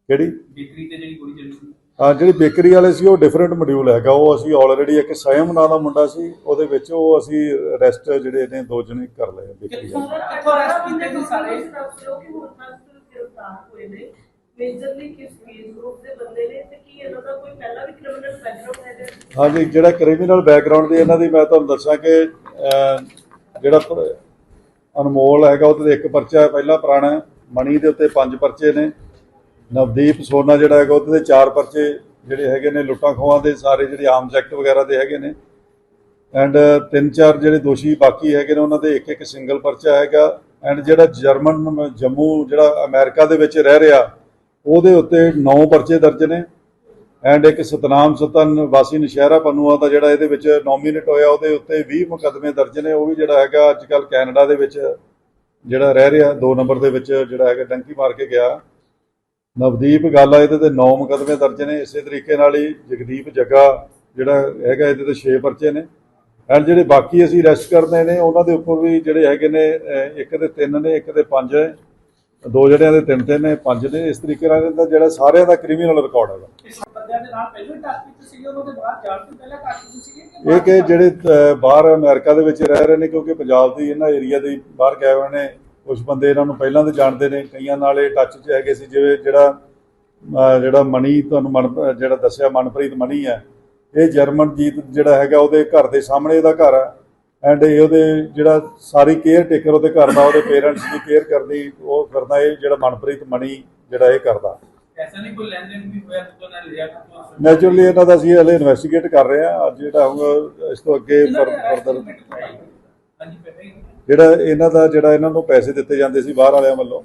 ਕਿਹੜੀ? ਬੇਕਰੀ ਤੇ ਜਿਹੜੀ ਗੋਲੀ ਚੱਲੀ ਜਿਹੜੀ ਬੇਕਰੀ ਵਾਲੇ ਸੀ ਉਹ ਡਿਫਰੈਂਟ ਮੋਡਿਊਲ ਹੈਗਾ ਉਹ ਅਸੀਂ ਆਲਰੇਡੀ ਇੱਕ ਸਯਮ ਨਾਂ ਦਾ ਮੁੰਡਾ ਸੀ ਉਹਦੇ ਵਿੱਚ ਉਹ ਅਸੀਂ ਅਰੈਸਟ ਜਿਹੜੇ ਨੇ ਦੋ ਜਣੇ ਕਰ ਲਏ ਬੇਕਰੀ ਵਾਲੇ ਕਿੱਥੋਂ ਕੀਤੇ ਸੀ ਸਾਰੇ? ਕਿ ਹੁਣ ਤੱਕ ਗ੍ਰਿਫਤਾਰ ਹੋਏ ਨੇ ਮੇਜਰਲੀ ਕਿਸ ਕੇਸ ਗਰੁੱਪ ਦੇ ਬੰਦੇ ਨੇ ਤੇ ਕੀ ਇਹਨਾਂ ਦਾ ਕੋਈ ਪਹਿਲਾਂ ਵੀ ਕ੍ਰਿਮੀਨਲ ਬੈਕਗ੍ਰਾਉਂਡ ਹੈਗਾ ਹਾਂਜੀ ਜਿਹੜਾ ਕ੍ਰਿਮੀਨਲ ਬੈਕਗ੍ਰਾਉਂਡ ਦੀ ਇਹਨਾਂ ਦੀ ਮੈਂ ਤੁਹਾਨੂੰ ਦੱਸਾਂ ਕਿ ਜਿਹੜਾ ਅਨਮੋਲ ਹੈਗਾ ਉਹਦੇ ਤੇ ਇੱਕ ਪਰਚਾ ਹੈ ਪਹਿਲਾ ਪੁਰਾਣਾ ਹੈ। ਮਣੀ ਦੇ ਉੱਤੇ ਪੰਜ ਪਰਚੇ ਨੇ ਨਵਦੀਪ ਸੋਨਾ ਜਿਹੜਾ ਹੈਗਾ, ਉਹਦੇ ਤੇ ਚਾਰ ਪਰਚੇ ਜਿਹੜੇ ਹੈਗੇ ਨੇ ਲੁੱਟਾਂ ਖੋਹਾਂ ਦੇ, ਸਾਰੇ ਜਿਹੜੇ ਆਰਮਸ ਐਕਟ ਵਗੈਰਾ ਦੇ ਹੈਗੇ ਨੇ। ਐਂਡ ਤਿੰਨ ਚਾਰ ਜਿਹੜੇ ਦੋਸ਼ੀ ਬਾਕੀ ਹੈਗੇ ਨੇ, ਉਹਨਾਂ ਦੇ ਇੱਕ ਇੱਕ ਸਿੰਗਲ ਪਰਚਾ ਹੈਗਾ। ਐਂਡ ਜਿਹੜਾ ਜਰਮਨ, ਜੰਮੂ, ਜਿਹੜਾ ਅਮਰੀਕਾ ਦੇ ਵਿੱਚ ਰਹਿ ਰਿਹਾ, ਉਹਦੇ ਉੱਤੇ 9 ਪਰਚੇ ਦਰਜ ਨੇ। ਐਂਡ ਇੱਕ ਸਤਨਾਮ ਸਤਨ ਵਾਸੀ ਨਸ਼ਹਿਰਾ ਪਨੂਆ ਦਾ ਜਿਹੜਾ ਇਹਦੇ ਵਿੱਚ ਨੋਮੀਨੇਟ ਹੋਇਆ, ਉਹਦੇ ਉੱਤੇ 20 ਮੁਕੱਦਮੇ ਦਰਜ ਨੇ। ਉਹ ਵੀ ਜਿਹੜਾ ਹੈਗਾ, ਅੱਜ ਕੱਲ ਕੈਨੇਡਾ ਦੇ ਵਿੱਚ ਜਿਹੜਾ ਰਹਿ ਰਿਹਾ 2 ਨੰਬਰ ਦੇ ਵਿੱਚ ਜਿਹੜਾ ਹੈਗਾ, ਡੰਕੀ ਮਾਰ ਕੇ ਗਿਆ। ਨਵਦੀਪ ਗਾਲਾ ਇਹਦੇ ਤੇ 9 ਮੁਕੱਦਮੇ ਦਰਜ ਨੇ ਇਸੇ ਤਰੀਕੇ ਨਾਲ ਹੀ ਜਗਦੀਪ ਜੱਗਾ ਜਿਹੜਾ ਹੈਗਾ ਇਹਦੇ ਤੇ 6 ਪਰਚੇ ਨੇ। ਐਂਡ ਜਿਹੜੇ ਬਾਕੀ ਅਸੀਂ ਅਰੈਸਟ ਕਰਨੇ ਨੇ ਉਹਨਾਂ ਦੇ ਉੱਪਰ ਵੀ ਜਿਹੜੇ ਹੈਗੇ ਨੇ ਇੱਕ ਦੇ ਤਿੰਨ ਨੇ ਇੱਕ ਦੇ ਪੰਜ ਹੈ। ਦੋ ਜਿਹੜਿਆਂ ਦੇ ਤਿੰਨ ਤਿੰਨ ਨੇ ਪੰਜ ਨੇ ਇਸ ਤਰੀਕੇ ਨਾਲ ਇਹਦਾ ਜਿਹੜਾ ਸਾਰਿਆਂ ਦਾ ਕ੍ਰਿਮੀਨਲ ਰਿਕਾਰਡ ਹੈਗਾ। ਇਹ ਕਿ ਜਿਹੜੇ ਬਾਹਰ ਅਮਰੀਕਾ ਦੇ ਵਿੱਚ ਰਹਿ ਰਹੇ ਨੇ ਕਿਉਂਕਿ ਪੰਜਾਬ ਦੀ ਇਹਨਾਂ ਏਰੀਆ ਦੇ ਬਾਹਰ ਗਏ ਹੋਏ ਨੇ ਕੁਝ ਬੰਦੇ ਇਹਨਾਂ ਨੂੰ ਪਹਿਲਾਂ ਤੋਂ ਜਾਣਦੇ ਨੇ ਕਈਆਂ ਨਾਲ ਇਹ ਟੱਚ 'ਚ ਹੈਗੇ ਸੀ ਜਿਵੇਂ ਜਿਹੜਾ ਜਿਹੜਾ ਮਣੀ ਤੁਹਾਨੂੰ ਮਨ ਜਿਹੜਾ ਦੱਸਿਆ ਮਨਪ੍ਰੀਤ ਮਣੀ ਹੈ ਇਹ ਜਰਮਨਜੀਤ ਜਿਹੜਾ ਹੈਗਾ ਉਹਦੇ ਘਰ ਦੇ ਸਾਹਮਣੇ ਇਹਦਾ ਘਰ ਹੈ ਐਂਡ ਇਹ ਉਹਦੇ ਜਿਹੜਾ ਸਾਰੀ ਕੇਅਰ ਟੇਕਰ ਉਹਦੇ ਘਰ ਦਾ ਉਹਦੇ ਪੇਰੈਂਟਸ ਦੀ ਕੇਅਰ ਕਰਦੀ ਉਹ ਕਰਦਾ ਇਹ ਜਿਹੜਾ ਮਨਪ੍ਰੀਤ ਮਣੀ ਜਿਹੜਾ ਇਹ ਕਰਦਾ। ਐਸਾ ਨਹੀਂ ਕੋਈ ਲੈਣ ਵੀ ਹੋਇਆ ਤੋਂ ਨਾਲ ਲਿਆ ਤੋਂ ਨੈਚੁਰਲੀ ਇਹਨਾਂ ਦਾ ਅਸੀਂ ਹਲੇ ਇਨਵੈਸਟੀਗੇਟ ਕਰ ਰਹੇ ਹਾਂ ਅੱਜ ਜਿਹੜਾ ਹੋਊਗਾ ਇਸ ਤੋਂ ਅੱਗੇ ਫਰਦਰ ਹਾਂਜੀ ਜਿਹੜਾ ਇਹਨਾਂ ਦਾ ਜਿਹੜਾ ਇਹਨਾਂ ਨੂੰ ਪੈਸੇ ਦਿੱਤੇ ਜਾਂਦੇ ਸੀ ਬਾਹਰ ਵਾਲਿਆਂ ਵੱਲੋਂ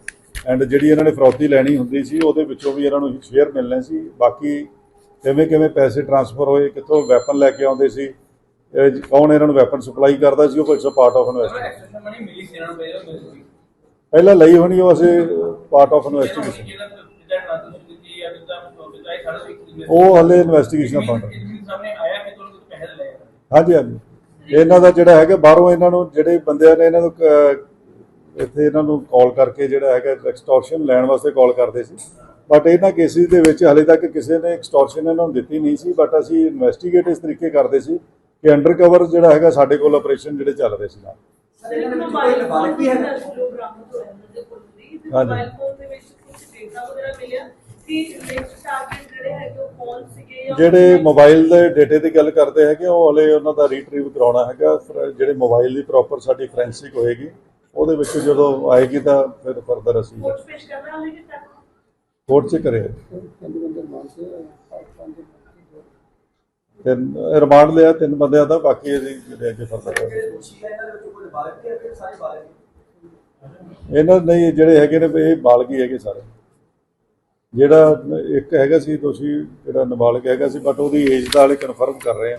ਐਂਡ ਜਿਹੜੀ ਇਹਨਾਂ ਨੇ ਫਰੌਤੀ ਲੈਣੀ ਹੁੰਦੀ ਸੀ ਉਹਦੇ ਵਿੱਚੋਂ ਵੀ ਇਹਨਾਂ ਨੂੰ ਸ਼ੇਅਰ ਮਿਲਣੇ ਸੀ। ਬਾਕੀ ਕਿਵੇਂ ਕਿਵੇਂ ਪੈਸੇ ਟ੍ਰਾਂਸਫਰ ਹੋਏ ਕਿੱਥੋਂ ਵੈਪਨ ਲੈ ਕੇ ਆਉਂਦੇ ਸੀ ਕੌਣ ਇਹਨਾਂ ਨੂੰ ਵੈਪਨ ਸਪਲਾਈ ਕਰਦਾ ਸੀ ਉਹ ਕੋਈ ਪਾਰਟ ਆਫ ਇਨਵੈਸਟੀਗੇਸ਼ਨ ਪਹਿਲਾਂ ਲਈ ਹੋਣੀ ਉਹ ਅਸੀਂ ਪਾਰਟ ਆਫ ਇਨਵੈਸਟੀਗੇਸ਼ਨ ਉਹ ਹਲੇ ਇਨਵੈਸਟੀਗੇਸ਼ਨ ਦਾ ਪਾਰਟ ਹਾਂਜੀ ਹਾਂਜੀ। ਇਹਨਾਂ ਦਾ ਜਿਹੜਾ ਹੈਗਾ ਬਾਹਰੋਂ ਇਹਨਾਂ ਨੂੰ ਜਿਹੜੇ ਬੰਦਿਆਂ ਨੇ ਇਹਨਾਂ ਨੂੰ ਕ- ਇੱਥੇ ਇਹਨਾਂ ਨੂੰ ਕਾਲ ਕਰਕੇ ਜਿਹੜਾ ਹੈਗਾ ਐਕਸਟੋਰਸ਼ਨ ਲੈਣ ਵਾਸਤੇ ਕਾਲ ਕਰਦੇ ਸੀ ਬਟ ਇਹਨਾਂ ਕੇਸਿਸ ਦੇ ਵਿੱਚ ਹਲੇ ਤੱਕ ਕਿਸੇ ਨੇ ਐਕਸਟੋਰਸ਼ਨ ਇਹਨਾਂ ਨੂੰ ਦਿੱਤੀ ਨਹੀਂ ਸੀ ਬਟ ਅਸੀਂ ਇਨਵੈਸਟੀਗੇਟ ਇਸ ਤਰੀਕੇ ਕਰਦੇ ਸੀ ਕਿ ਅੰਡਰ ਕਵਰ ਜਿਹੜਾ ਹੈਗਾ ਸਾਡੇ ਕੋਲ ਆਪਰੇਸ਼ਨ ਜਿਹੜੇ ਚੱਲ ਰਹੇ ਸੀ ਨਾਲ ਹਾਂਜੀ। ਮੋਬਾਈਲ ਫੋਨ ਦੇ ਵਿੱਚ ਕੁਝ ਡੇਟਾ ਵਗੈਰਾ ਮਿਲਿਆ ਜਿਹੜੇ ਮੋਬਾਈਲ ਦੇ ਡਾਟੇ ਦੀ ਗੱਲ ਕਰਦੇ ਹੈਗੇ ਉਹ ਹਲੇ ਉਹਨਾਂ ਦਾ ਰੀਟਰੀਵ ਕਰਾਉਣਾ ਹੈਗਾ। ਫਿਰ ਜਿਹੜੇ ਮੋਬਾਈਲ ਦੀ ਪ੍ਰੋਪਰ ਸਾਡੀ ਫੋਰੈਂਸਿਕ ਹੋਏਗੀ ਉਹਦੇ ਵਿੱਚ ਜਦੋਂ ਆਏਗੀ ਤਾਂ ਫਿਰ ਫਰਦਰ ਅਸੀਂ ਕੋਰਟ ਪੇਸ਼ ਕਰਨਾ ਹੋਵੇਗਾ ਤੱਕ? ਕੋਰਟ 'ਚ ਕਰੇ ਤਿੰਨ ਰਿਮਾਂਡ ਲਿਆ ਤਿੰਨ ਬੰਦਿਆਂ ਦਾ ਬਾਕੀ ਅਸੀਂ ਜਿਹੜੇ ਅੱਗੇ ਫਰਦਰ ਕਰਾਂਗੇ। ਇਹਨਾਂ ਨਹੀਂ ਜਿਹੜੇ ਹੈਗੇ ਨੇ ਇਹ ਬਾਲਗੀ ਹੈਗੇ ਸਾਰੇ। ਜਿਹੜਾ ਇੱਕ ਹੈਗਾ ਸੀ ਦੋਸ਼ੀ ਜਿਹੜਾ ਨਾਬਾਲਗ ਹੈਗਾ ਸੀ ਬਟ ਉਹਦੀ ਏਜ ਦਾ ਹਲੇ ਕਨਫਰਮ ਕਰ ਰਹੇ ਆ